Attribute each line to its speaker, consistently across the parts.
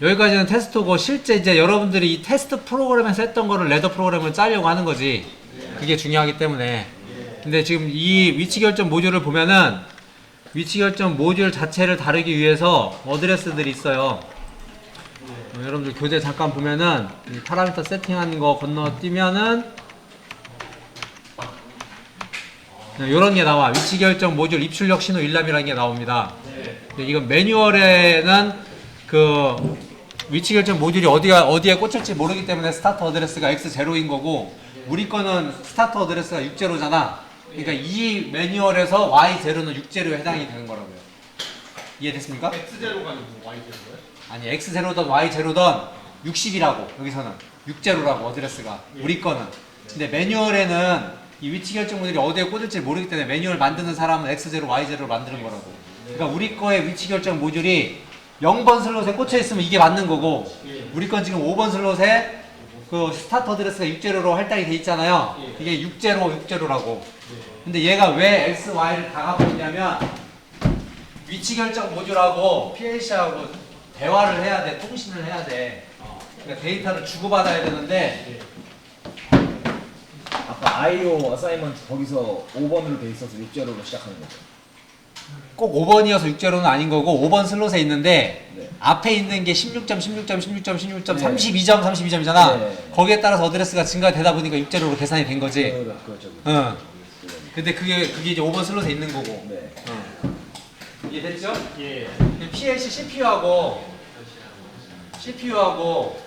Speaker 1: 여기까지는 테스트고 실제 이제 여러분들이 이 테스트 프로그램에서 했던 거를 레더 프로그램을 짜려고 하는 거지. 그게 중요하기 때문에. 근데 지금 이 위치 결정 모듈을 보면은 위치 결정 모듈 자체를 다루기 위해서 어드레스들이 있어요. 어, 여러분들 교재 잠깐 보면은 이 파라미터 세팅하는 거 건너뛰면은 이런 게 나와. 위치 결정 모듈 입출력 신호 일람이라는 게 나옵니다. 이건 매뉴얼에는 그 위치 결정 모듈이 어디가 어디에 꽂힐지 모르기 때문에 스타트 어드레스가 X0인 거고 우리 거는 스타트 어드레스가 60잖아. 그러니까 이 매뉴얼에서 Y0는 60에 해당이 되는 거라고요. 이해됐습니까?
Speaker 2: X0가 아니고 Y제로예요?
Speaker 1: 아니 X0든 Y0든 60이라고 여기서는 60라고 어드레스가 우리 거는 근데 매뉴얼에는 이 위치 결정 모듈이 어디에 꽂을지 모르기 때문에 매뉴얼 만드는 사람은 X0, Y0를 만드는 거라고 그러니까 우리 거의 위치 결정 모듈이 0번 슬롯에 꽂혀 있으면 이게 맞는 거고 우리 건 지금 5번 슬롯에 그 스타트 어드레스가 60로 할당이 돼 있잖아요. 이게 60, 60라고. 근데 얘가 왜 X, Y를 다 갖고 있냐면 위치 결정 모듈하고 PLC하고 대화를 해야 돼, 통신을 해야 돼. 그러니까 데이터를 주고받아야 되는데
Speaker 3: 아까 IO 어사이먼트 거기서 5번으로 돼 있어서 6제로로 시작하는 거죠.
Speaker 1: 꼭 5번이어서 6제로는 아닌 거고 5번 슬롯에 있는데
Speaker 3: 네.
Speaker 1: 앞에 있는 게 16점, 16점, 16점, 16점,
Speaker 3: 네.
Speaker 1: 32점, 32점이잖아.
Speaker 3: 네.
Speaker 1: 거기에 따라서 어드레스가 증가되다 보니까 6제로로 계산이 된 거지.
Speaker 3: 그, 그렇죠.
Speaker 1: 응. 근데 그게 그게 이제 5번 슬롯에 있는 거고.
Speaker 3: 네.
Speaker 1: 응. 이해됐죠?
Speaker 2: 예.
Speaker 1: PLC CPU하고 CPU하고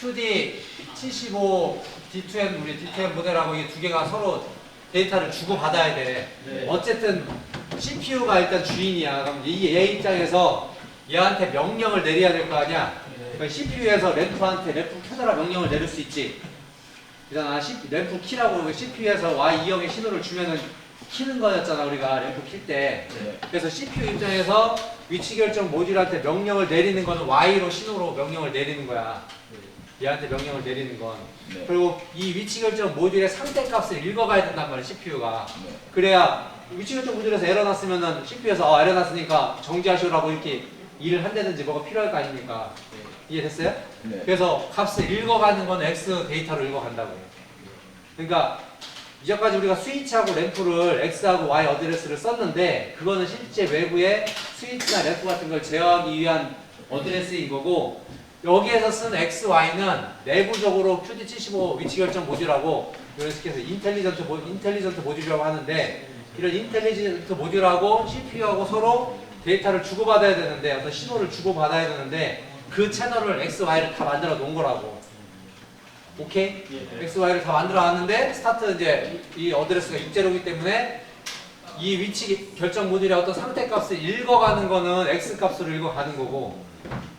Speaker 1: QD 75 D2M 우리 D2M 모델하고 이게 두 개가 서로 데이터를 주고 받아야 돼.
Speaker 2: 네.
Speaker 1: 어쨌든 CPU가 일단 주인이야. 그럼 이 얘 입장에서 얘한테 명령을 내려야 될 거 아니야. 그러니까 CPU에서 램프한테 램프 켜달라 명령을 내릴 수 있지. 그잖아. 램프 키라고 CPU에서 Y2형의 신호를 주면은 키는 거였잖아 우리가 램프 킬 때.
Speaker 3: 네.
Speaker 1: 그래서 CPU 입장에서 위치 결정 모듈한테 명령을 내리는 거는 Y로 신호로 명령을 내리는 거야. 얘한테 명령을 내리는 건.
Speaker 3: 네.
Speaker 1: 그리고 이 위치 결정 모듈의 상대 값을 읽어가야 된단 말이야, CPU가.
Speaker 3: 네.
Speaker 1: 그래야 위치 결정 모듈에서 에러 났으면은 CPU에서 아, 에러 났으니까 정지하시오라고 이렇게 일을 한다든지 뭐가 필요할 거 아닙니까? 이해됐어요?
Speaker 3: 네.
Speaker 1: 그래서 값을 읽어가는 건 X 데이터로 읽어간다고요. 그러니까 이전까지 우리가 스위치하고 램프를 X하고 Y 어드레스를 썼는데 그거는 실제 외부에 스위치나 램프 같은 걸 제어하기 위한 어드레스인 거고 여기에서 쓴 X, Y는 내부적으로 QD75 위치 결정 모듈하고 이런 식해서 인텔리전트 모, 인텔리전트 모듈이라고 하는데 이런 인텔리전트 모듈하고 CPU하고 서로 데이터를 주고받아야 되는데 어떤 신호를 주고받아야 되는데 그 채널을 X, Y를 다 만들어 놓은 거라고. 오케이?
Speaker 2: 예.
Speaker 1: X, Y를 다 만들어 놨는데 스타트 이제 이 어드레스가 6제로기 때문에 이 위치 결정 모듈의 어떤 상태 값을 읽어가는 거는 X 값으로 읽어가는 거고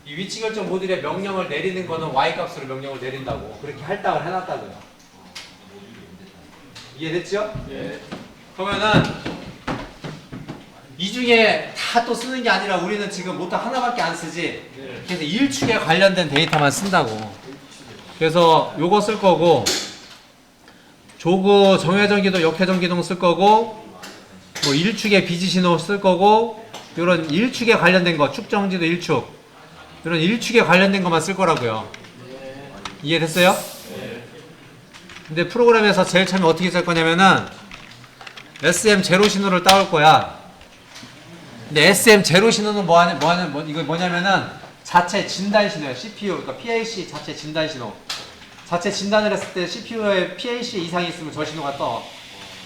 Speaker 1: 이 위치 결정 모듈의 명령을 내리는 거는 Y 값으로 명령을 내린다고 그렇게 할당을 해놨다고요. 이해됐죠?
Speaker 2: 예.
Speaker 1: 그러면은 이 중에 다 또 쓰는 게 아니라 우리는 지금 모터 하나밖에 안 쓰지.
Speaker 2: 네.
Speaker 1: 그래서 일축에 관련된 데이터만 쓴다고. 그래서 요거 쓸 거고 조그 정회전 기동, 역회전 기동 쓸 거고 뭐 일축의 비지 신호 쓸 거고 이런 일축에 관련된 거 축정지도 일축 이런 일축에 관련된 것만 쓸 거라고요. 이해됐어요? 근데 프로그램에서 제일 처음에 어떻게 쓸 거냐면은 SM 제로 신호를 따올 거야. 근데 SM 제로 신호는 뭐하냐, 뭐하냐, 뭐, 이거 뭐냐면은 자체 진단 신호예요. CPU, 그러니까 PLC 자체 진단 신호. 자체 진단을 했을 때 CPU에 PLC 이상이 있으면 저 신호가 떠.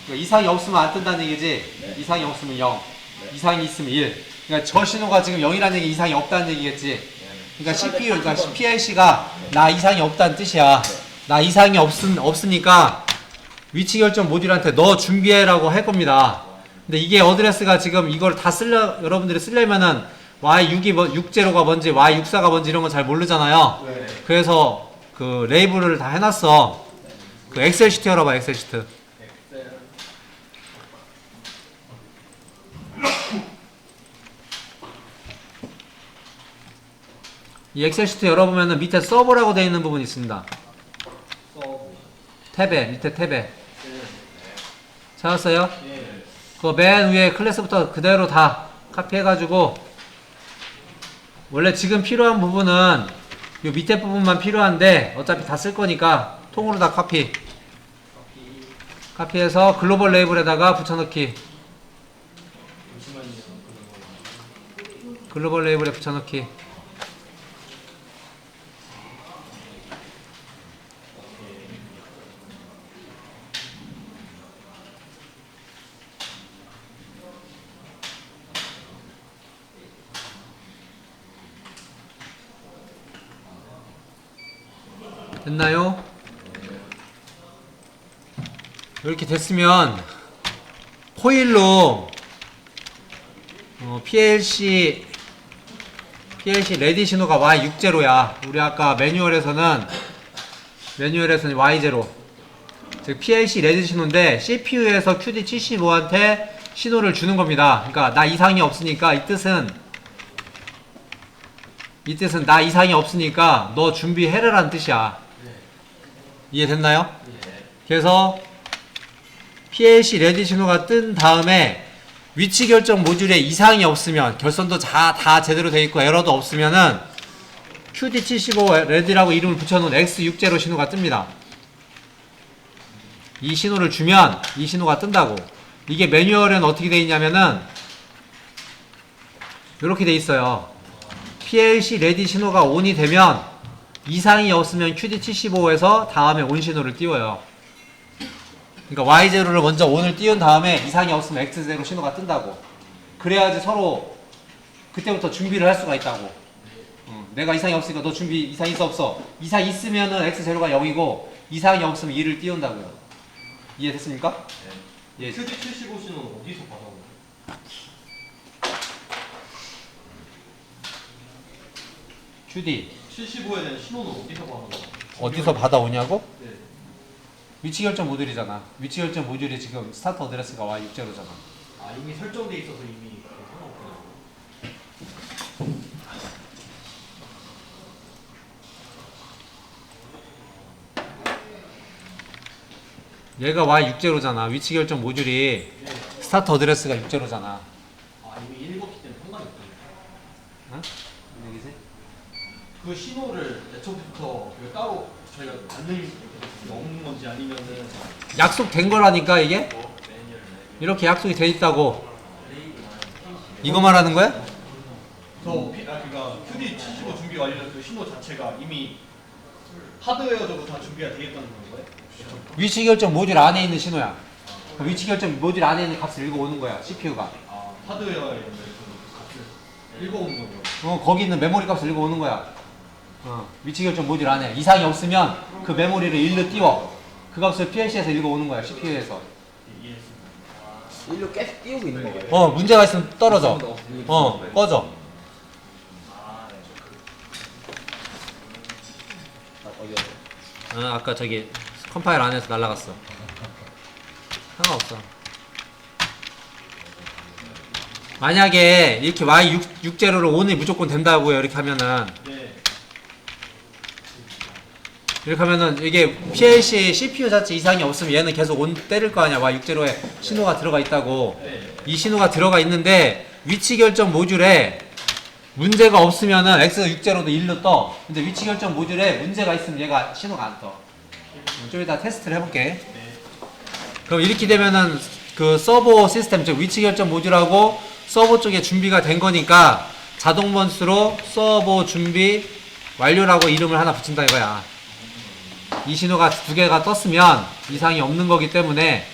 Speaker 1: 그러니까 이상이 없으면 안 뜬다는 얘기지.
Speaker 3: 네.
Speaker 1: 이상이 없으면 0.
Speaker 3: 네.
Speaker 1: 이상이 있으면 1. 그러니까 저 신호가 지금 0이라는 얘기 이상이 없다는 얘기겠지. 그러니까 CPU, 그러니까 PLC가 나 이상이 없다는 뜻이야. 나 이상이 없, 없으니까 위치 결정 모듈한테 너 준비해라고 할 겁니다. 근데 이게 어드레스가 지금 이걸 다 쓸려, 여러분들이 쓰려면은 Y6이 뭐, 6제로가 뭔지 Y64가 뭔지 이런 거 잘 모르잖아요.
Speaker 2: 네.
Speaker 1: 그래서 그 레이블을 다 해놨어. 그 엑셀 시트 열어봐, 엑셀 시트. 이 엑셀 시트 열어보면은 밑에 서버라고 되어 있는 부분이 있습니다. 탭에, 밑에 탭에. 찾았어요?
Speaker 2: 예.
Speaker 1: 그맨 위에 클래스부터 그대로 다 카피해가지고 원래 지금 필요한 부분은 요 밑에 부분만 필요한데 어차피 다 쓸 거니까 통으로 다 카피 카피해서 글로벌 레이블에다가 붙여넣기 글로벌 레이블에 붙여넣기 됐나요? 이렇게 됐으면 코일로 어, PLC PLC 레디 신호가 Y60야. 우리 아까 매뉴얼에서는 매뉴얼에서는 Y0. 즉 PLC 레디 신호인데 CPU에서 QD75한테 신호를 주는 겁니다. 그러니까 나 이상이 없으니까 이 뜻은 이 뜻은 나 이상이 없으니까 너 준비해라라는 뜻이야. 이해됐나요? 그래서 PLC 레디 신호가 뜬 다음에 위치 결정 모듈에 이상이 없으면 결선도 다, 다 제대로 돼 있고 에러도 없으면은 QD75 레디라고 이름을 붙여놓은 X60 신호가 뜹니다. 이 신호를 주면 이 신호가 뜬다고. 이게 매뉴얼은 어떻게 돼 있냐면은 이렇게 돼 있어요. PLC 레디 신호가 ON이 되면 이상이 없으면 QD75에서 다음에 ON 신호를 띄워요. 그러니까 Y0를 먼저 ON을 띄운 다음에 이상이 없으면 X0 신호가 뜬다고. 그래야지 서로 그때부터 준비를 할 수가 있다고. 어, 내가 이상이 없으니까 너 준비 이상 있어 없어. 이상 있으면은 X0가 0이고 이상이 없으면 2를 띄운다고요. 이해됐습니까? 예.
Speaker 2: 큐디 75C는 어디서 받아온 거예요?
Speaker 1: QD
Speaker 2: 75에 대한 신호는 어디서 받아온 거예요?
Speaker 1: 어디서 받아오냐고?
Speaker 2: 네.
Speaker 1: 위치 결정 모듈이잖아. 위치 결정 모듈이 지금 스타트 어드레스가 Y60잖아.
Speaker 2: 아 이미 설정돼 있어서 이미 그거 상관없구나.
Speaker 1: 얘가 Y60잖아. 위치 결정 모듈이
Speaker 2: 네.
Speaker 1: 스타트 어드레스가 60잖아.
Speaker 2: 아 이미 읽었기 때문에 상관이 없군요.
Speaker 1: 어?
Speaker 2: 그 신호를 애초부터 그 따로 저희가 받는 먹는 건지 아니면은
Speaker 1: 약속된 거라니까 이게?
Speaker 2: 뭐 매뉴얼
Speaker 1: 이렇게 약속이 돼 있다고. 이거 말하는 거야?
Speaker 2: 저 피, 아 그니까 큐디 75 준비 완료된 그 신호 자체가 이미 하드웨어적으로 다 준비가 되어 있다는 거예요?
Speaker 1: 위치 결정 모듈 안에 있는 신호야. 그 위치 결정 모듈 안에 있는 값을 읽어오는 거야. CPU가.
Speaker 2: 아 하드웨어에 있는 그 값을 읽어오는 거고요.
Speaker 1: 어, 거기 있는 메모리 값을 읽어오는 거야. 어, 위치 결정 모듈 안에 이상이 없으면 그 메모리를 일로 띄워. 그 값을 PLC에서 읽어오는 거야. CPU에서.
Speaker 3: 일로 계속 띄우고 있는 거예요.
Speaker 1: 어, 문제가 있으면 떨어져. 어, 꺼져.
Speaker 3: 아? 어,
Speaker 1: 아까 저기 컴파일 안에서 날라갔어. 상관없어. 만약에 이렇게 Y6제로를 오늘 무조건 된다고요. 이렇게 하면은
Speaker 2: 네.
Speaker 1: 이렇게 하면은 이게 PLC CPU 자체 이상이 없으면 얘는 계속 온 때릴 거 아니야. Y60에 신호가 들어가 있다고.
Speaker 2: 네.
Speaker 1: 이 신호가 들어가 있는데 위치 결정 모듈에 문제가 없으면은 X60도 1로 떠. 근데 위치 결정 모듈에 문제가 있으면 얘가 신호가 안 떠. 어, 좀 이따 테스트를 해볼게.
Speaker 2: 네.
Speaker 1: 그럼 이렇게 되면은 그 서버 시스템, 즉 위치 결정 모듈하고 서버 쪽에 준비가 된 거니까 자동 번수로 서버 준비 완료라고 이름을 하나 붙인다 이거야. 이 신호가 두 개가 떴으면 이상이 없는 거기 때문에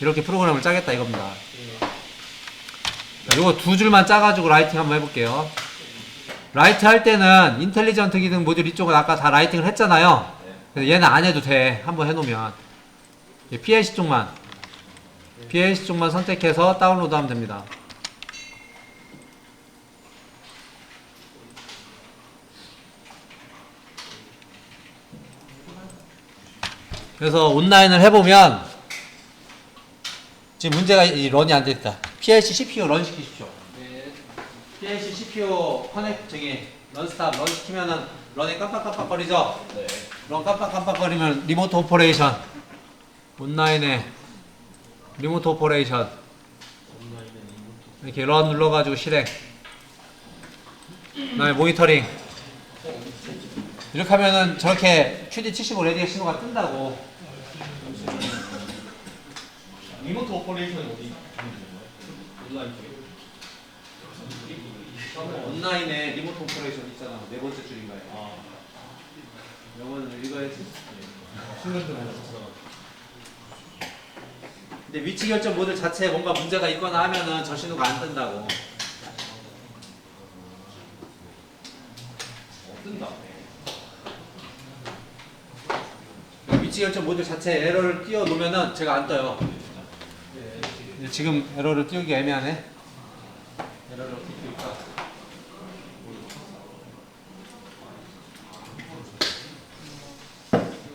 Speaker 1: 이렇게 프로그램을 짜겠다 이겁니다. 자, 요거 두 줄만 짜가지고 라이팅 한번 해볼게요. 라이트 할 때는 인텔리전트 기능 모듈 이쪽은 아까 다 라이팅을 했잖아요. 얘는 안 해도 돼. 한번 해놓으면. 얘 PLC 쪽만. PLC 쪽만 선택해서 다운로드 하면 됩니다. 그래서 온라인을 해보면 지금 문제가 이 런이 안 됐다. PLC CPU 런 시키십시오. PLC CPU 커넥 저기 런스탑 런 시키면은 런이 깜빡깜빡거리죠.
Speaker 3: 네.
Speaker 1: 런 깜빡깜빡거리면 리모트 오퍼레이션 온라인에 리모트 오퍼레이션. 이렇게 런 눌러가지고 실행 그다음에 모니터링. 이렇게 하면은 저렇게 QD75 레디의 신호가 뜬다고.
Speaker 2: 리모트 오퍼레이션이 어디? 온라인 쪽에.
Speaker 1: 온라인에 리모트 오퍼레이션 있잖아. 네 번째 줄인가요?
Speaker 2: 아,
Speaker 1: 영어는 읽어야지. 근데 위치 결정 모듈 자체에 뭔가 문제가 있거나 하면은 저 신호가 안 뜬다고.
Speaker 2: 어, 뜬다.
Speaker 1: 위치 결정 모듈 자체에 에러를 띄워 놓으면은 제가 안 떠요. 근데 지금 에러를 띄우기 애매하네. 에러를 어떻게 띄울까?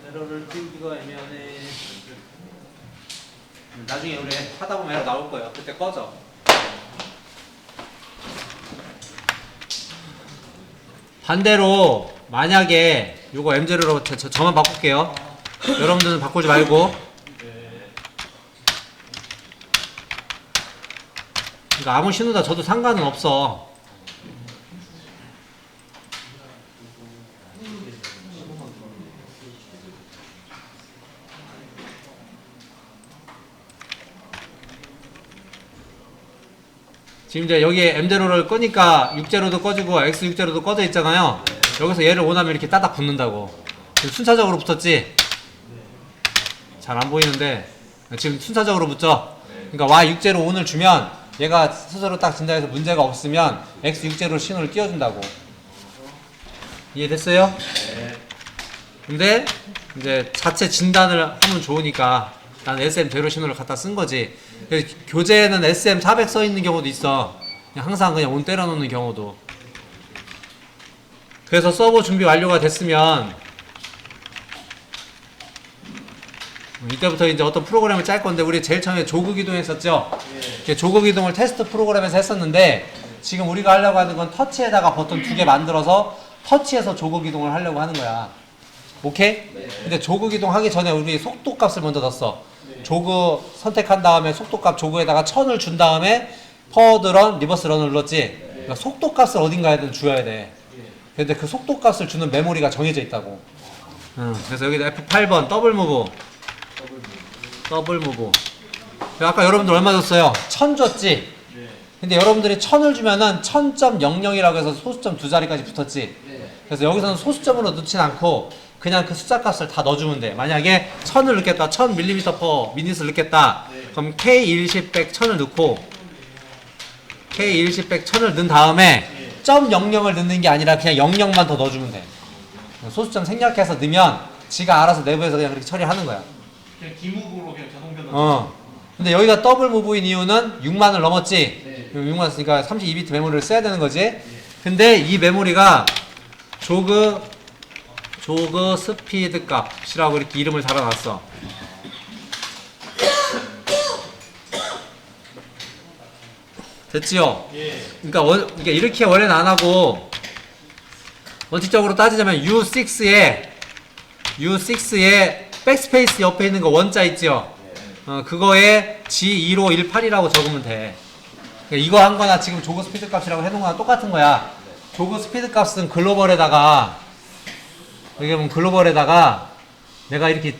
Speaker 1: 에러를 띄우기가 애매하네. 나중에 우리 하다 보면 에러 나올 거예요. 그때 꺼져. 반대로 만약에 M0로 저, 저, 저만 바꿀게요. 여러분들은 바꾸지 말고. 그러니까 아무 신호다 저도 상관은 없어. 지금 이제 여기에 M0를 끄니까 6제로도 꺼지고 X6제로도 꺼져 있잖아요. 여기서 얘를 원하면 이렇게 따닥 붙는다고. 순차적으로 붙었지? 잘 안 보이는데 지금 순차적으로 붙죠? 그러니까 Y6제로 오늘 주면 얘가 스스로 딱 진단해서 문제가 없으면 X6제로 신호를 띄워준다고. 이해됐어요? 근데 이제 자체 진단을 하면 좋으니까 난 SM 제로 신호를 갖다 쓴 거지. 교재에는 SM 400 써 있는 경우도 있어. 그냥 항상 그냥 온 때려 놓는 경우도. 그래서 서버 준비 완료가 됐으면 이때부터 이제 어떤 프로그램을 짤 건데 우리 제일 처음에 조국 이동 했었죠. 이렇게 조국 이동을 테스트 프로그램에서 했었는데 지금 우리가 하려고 하는 건 터치에다가 버튼 두 개 만들어서 터치해서 조국 이동을 하려고 하는 거야. 오케이? 근데 조국 이동 하기 전에 우리 속도 값을 먼저 넣었어. 조그 선택한 다음에 속도 값 조그에다가 천을 준 다음에 퍼워드 런, 리버스 런을 눌렀지. 그러니까 속도 값을 어딘가에든 줘야 돼. 근데 그 속도 값을 주는 메모리가 정해져 있다고. 응, 그래서 여기다 F8번 더블 무브. 더블 무브. 아까 여러분들 얼마 줬어요? 천 줬지? 근데 여러분들이 천을 주면은 천.00이라고 해서 소수점 두 자리까지 붙었지? 그래서 여기서는 소수점으로 넣진 않고 그냥 그 숫자 값을 다 넣어주면 돼. 만약에 천을 넣겠다. 천 밀리미터 퍼 미닛을 넣겠다. 그럼 K110 백 천을 넣고 K110 백 천을 넣은 다음에 점 00을 넣는 게 아니라 그냥 00만 더 넣어주면 돼. 소수점 생략해서 넣으면 지가 알아서 내부에서 그냥 그렇게 처리하는 거야.
Speaker 2: 그냥 변환.
Speaker 1: 어. 근데 여기가 더블 무브인 이유는 6만을 넘었지. 6만 쓰니까 32비트 메모리를 써야 되는 거지. 근데 이 메모리가 조그 조그 스피드 값이라고 이렇게 이름을 달아놨어. 됐지요?
Speaker 2: 예.
Speaker 1: 그러니까 원, 이게 이렇게 원래는 안 하고 원칙적으로 따지자면 U6에 U6에 백스페이스 옆에 있는 거 원자 있죠? 어, 그거에 G1518이라고 적으면 돼. 그러니까 이거 한 거나 지금 조그 스피드 값이라고 해놓은 거랑 똑같은 거야. 조그 스피드 값은 글로벌에다가 여기 보면 글로벌에다가 내가 이렇게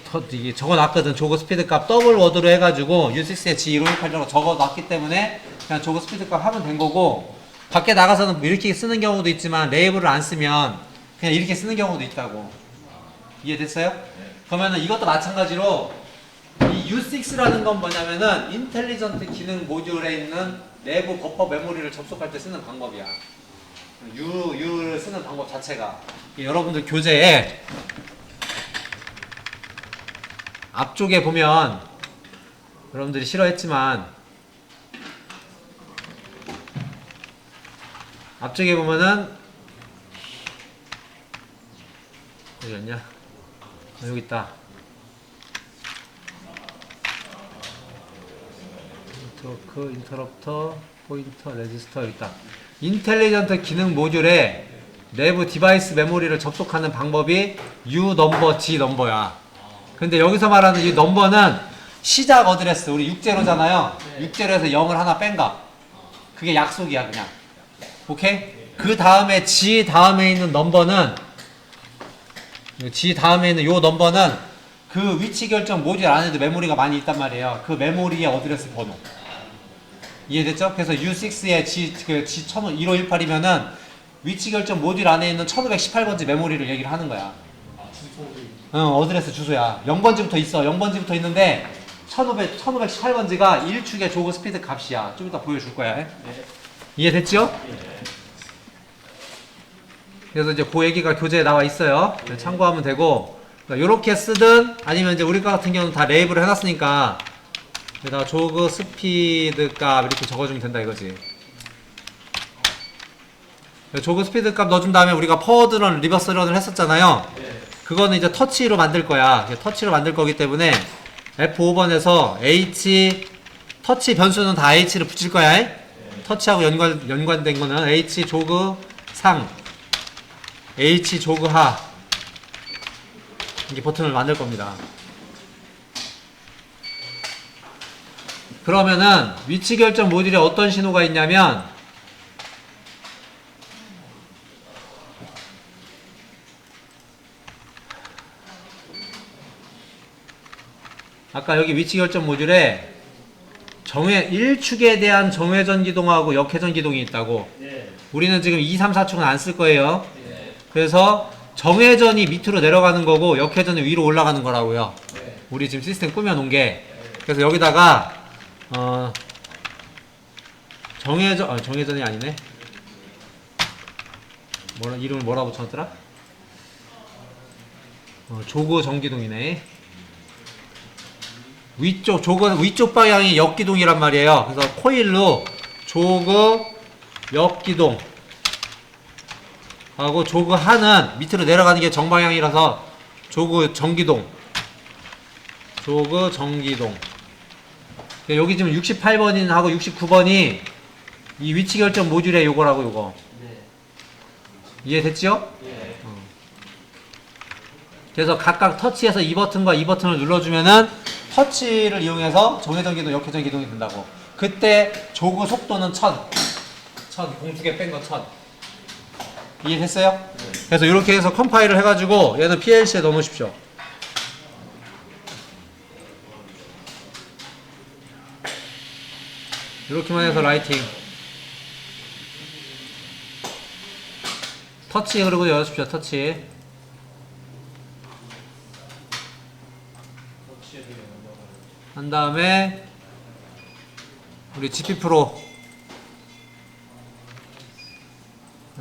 Speaker 1: 적어놨거든. 조그 스피드 값 더블 워드로 해가지고 U6에 G1518이라고 적어놨기 때문에 그냥 조그 스피드 값 하면 된 거고 밖에 나가서는 뭐 이렇게 쓰는 경우도 있지만 레이블을 안 쓰면 그냥 이렇게 쓰는 경우도 있다고. 이해됐어요? 그러면은 이것도 마찬가지로 이 U6라는 건 뭐냐면은 인텔리전트 기능 모듈에 있는 내부 버퍼 메모리를 접속할 때 쓰는 방법이야. U, U를 쓰는 방법 자체가 이 여러분들 교재에 앞쪽에 보면 여러분들이 싫어했지만 앞쪽에 보면은 어디였냐? 어, 여기 있다. 네트워크, 인터럽터, 포인터, 레지스터 있다. 인텔리전트 기능 모듈에 내부 디바이스 메모리를 접속하는 방법이 U 넘버, G 넘버야. 근데 여기서 말하는 이 넘버는 시작 어드레스 우리 6제로잖아요. 6제로에서 0을 하나 뺀 거. 그게 약속이야 그냥. 오케이? 그 다음에 G 다음에 있는 넘버는 G 다음에 있는 요 넘버는 그 위치 결정 모듈 안에도 메모리가 많이 있단 말이에요. 그 메모리의 어드레스 번호. 이해됐죠? 그래서 U6의 G, 그 G 1518이면은 위치 결정 모듈 안에 있는 1518번지 메모리를 얘기를 하는 거야.
Speaker 2: 아
Speaker 1: 응, 어드레스 주소야. 0번지부터 있어. 0번지부터 있는데 1500, 1518번지가 1축의 조그 스피드 값이야. 좀 이따 보여줄 거야.
Speaker 2: 네.
Speaker 1: 이해됐죠? 그래서 이제 그 얘기가 교재에 나와 있어요. 참고하면 되고 이렇게 쓰든 아니면 이제 우리 거 같은 경우는 다 레이블을 해놨으니까 여기다가 조그 스피드 값 이렇게 적어주면 된다 이거지. 조그 스피드 값 넣어준 다음에 우리가 퍼워드런 리버스런을 했었잖아요.
Speaker 2: 네.
Speaker 1: 그거는 이제 터치로 만들 거야. 터치로 만들 거기 때문에 F5번에서 H 터치 변수는 다 H를 붙일 거야. 터치하고 연관 연관된 거는 H 조그 상 H 조그 하 이게 버튼을 만들 겁니다. 그러면은 위치 결정 모듈에 어떤 신호가 있냐면 아까 여기 위치 결정 모듈에 정회 1축에 대한 정회전 기동하고 역회전 기동이 있다고.
Speaker 2: 네.
Speaker 1: 우리는 지금 2, 3, 4축은 안 쓸 거예요. 그래서 정회전이 밑으로 내려가는 거고 역회전이 위로 올라가는 거라고요.
Speaker 2: 네.
Speaker 1: 우리 지금 시스템 꾸며 놓은 게. 그래서 여기다가 어 정회전 아, 정회전이 아니네. 뭐라 이름을 뭐라 붙였더라? 어, 조그 정기동이네. 위쪽 조그 위쪽 방향이 역기동이란 말이에요. 그래서 코일로 조그 역기동 하고 조그 하는 밑으로 내려가는 게 정방향이라서 조그 정기동 조그 정기동 여기 지금 68번이 하고 69번이 이 위치 결정 모듈의 요거라고 요거 이해됐죠? 그래서 각각 터치해서 이 버튼과 이 버튼을 눌러주면은 터치를 이용해서 정회전 기동, 역회전 기동이 된다고. 그때 조그 속도는 1000. 1000. 공수개 뺀거 1000. 이해됐어요? 그래서 이렇게 해서 컴파일을 해가지고 얘는 PLC에 넣어놓으십시오. 이렇게만 해서 라이팅. 터치 그리고 열어주십시오. 터치. 한 다음에 우리 GP 프로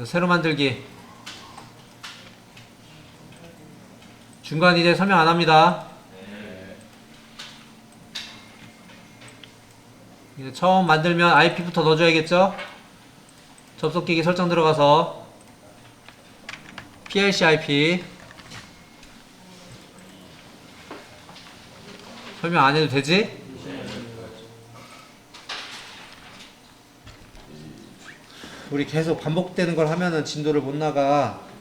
Speaker 1: 새로 만들기 중간 이제 설명 안 합니다. 이제 처음 만들면 IP부터 넣어줘야겠죠? 접속기기 설정 들어가서 PLC IP 설명 안 해도 되지? 우리 계속 반복되는 걸 하면은 진도를 못 나가.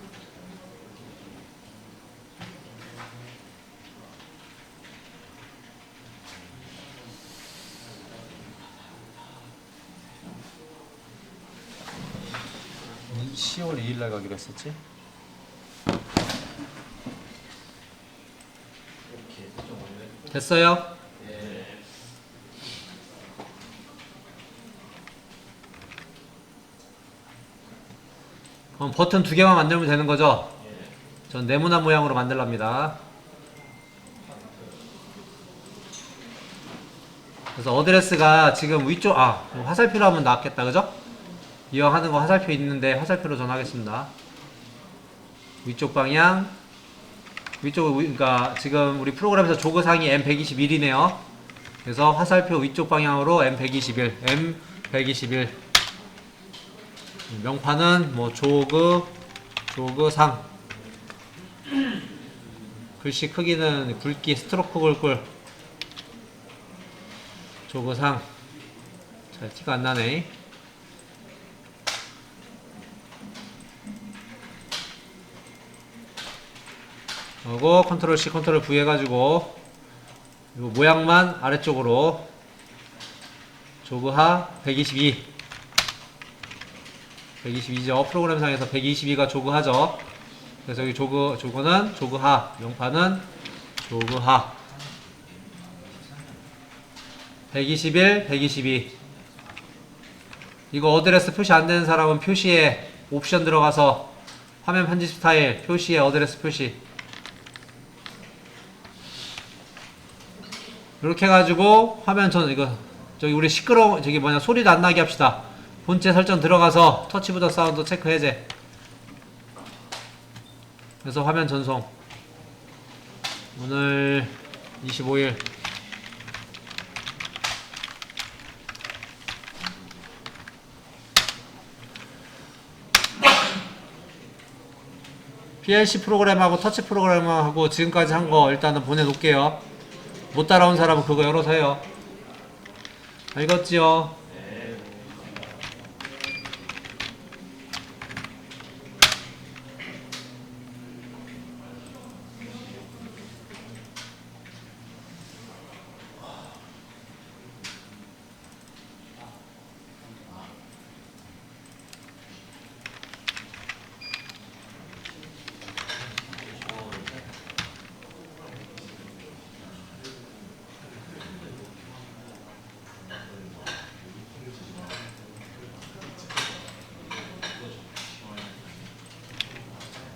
Speaker 1: 이 10월 2일 날 가기로 했었지? 됐어요? 그럼 버튼 두 개만 만들면 되는 거죠? 전 네모난 모양으로 만들랍니다. 그래서 어드레스가 지금 위쪽 아 화살표로 하면 낫겠다 그죠? 이왕 하는 거 화살표 있는데 화살표로 전하겠습니다. 위쪽 방향 위쪽 위- 그러니까 지금 우리 프로그램에서 조그상이 M121이네요. 그래서 화살표 위쪽 방향으로 M121, M121 명판은 뭐 조그 조그상 글씨 크기는 굵기 스트로크 글꼴 조그상 잘 티가 안 나네. 그리고 컨트롤 C 컨트롤 V 해가지고 이 모양만 아래쪽으로 조그하 122 122죠. 프로그램상에서 122가 조그하죠. 그래서 여기 조그, 조그는 조그하, 명파는 조그하. 121, 122. 이거 어드레스 표시 안 되는 사람은 표시에 옵션 들어가서 화면 편집 스타일, 표시에 어드레스 표시. 이렇게 해가지고 화면 전 이거 저기 우리 시끄러워 저기 뭐냐 소리도 안 나게 합시다. 본체 설정 들어가서 터치부터 사운드 체크 해제. 그래서 화면 전송. 오늘 25일 PLC 프로그램하고 터치 프로그램하고 지금까지 한 거 일단은 보내놓을게요. 못 따라온 사람은 그거 열어서 해요. 알겠지요?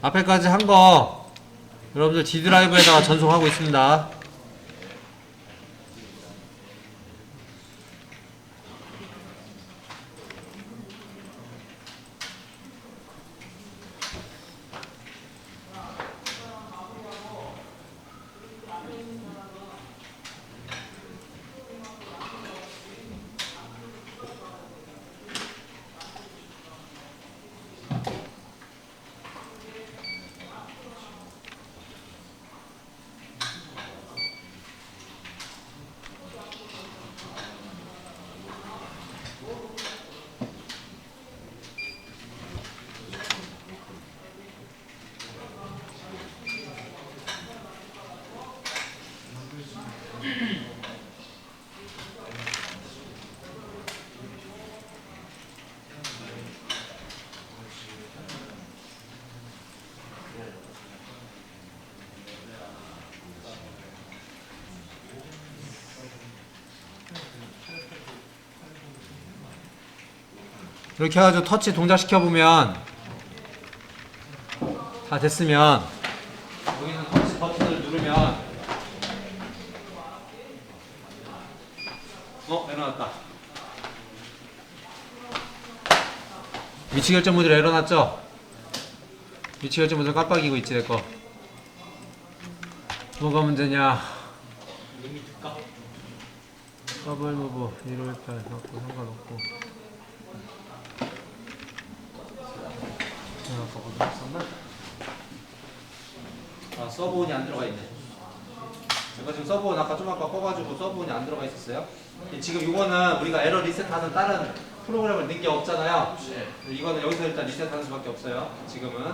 Speaker 1: 앞에까지 한 거 여러분들 D 드라이브에다가 전송하고 있습니다. 이렇게 해가지고 터치 동작 시켜 보면 다 됐으면 여기는 터치 버튼을 누르면 어? 에러났다 위치 결정 모듈 에러났죠? 위치 결정 모듈 깜빡이고 있지 내거 뭐가 문제냐 더블 무브 1518 넣고 상관없고 아까 어디 썼나? 아 서브온이 안 들어가 있네. 제가 지금 서브온 아까 좀 아까 꺼가지고 서브온이 안 들어가 있었어요. 이 지금 이거는 우리가 에러 리셋하는 다른 프로그램을 넣은 게 없잖아요. 이거는 여기서 일단 리셋하는 수밖에 없어요. 지금은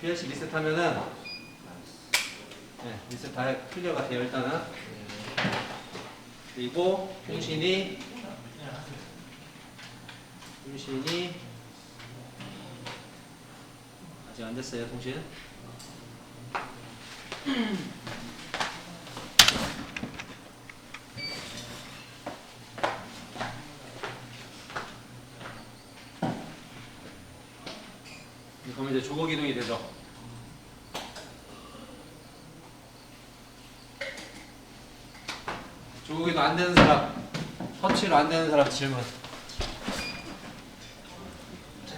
Speaker 1: PLC 리셋하면은 네, 리셋 다 클리어가 돼요 일단은. 그리고 통신이 통신이 아직 안 됐어요 통신. 그러면 이제 조거 기동이 되죠. 조거 기동 안 되는 사람, 터치로 안 되는 사람 질문.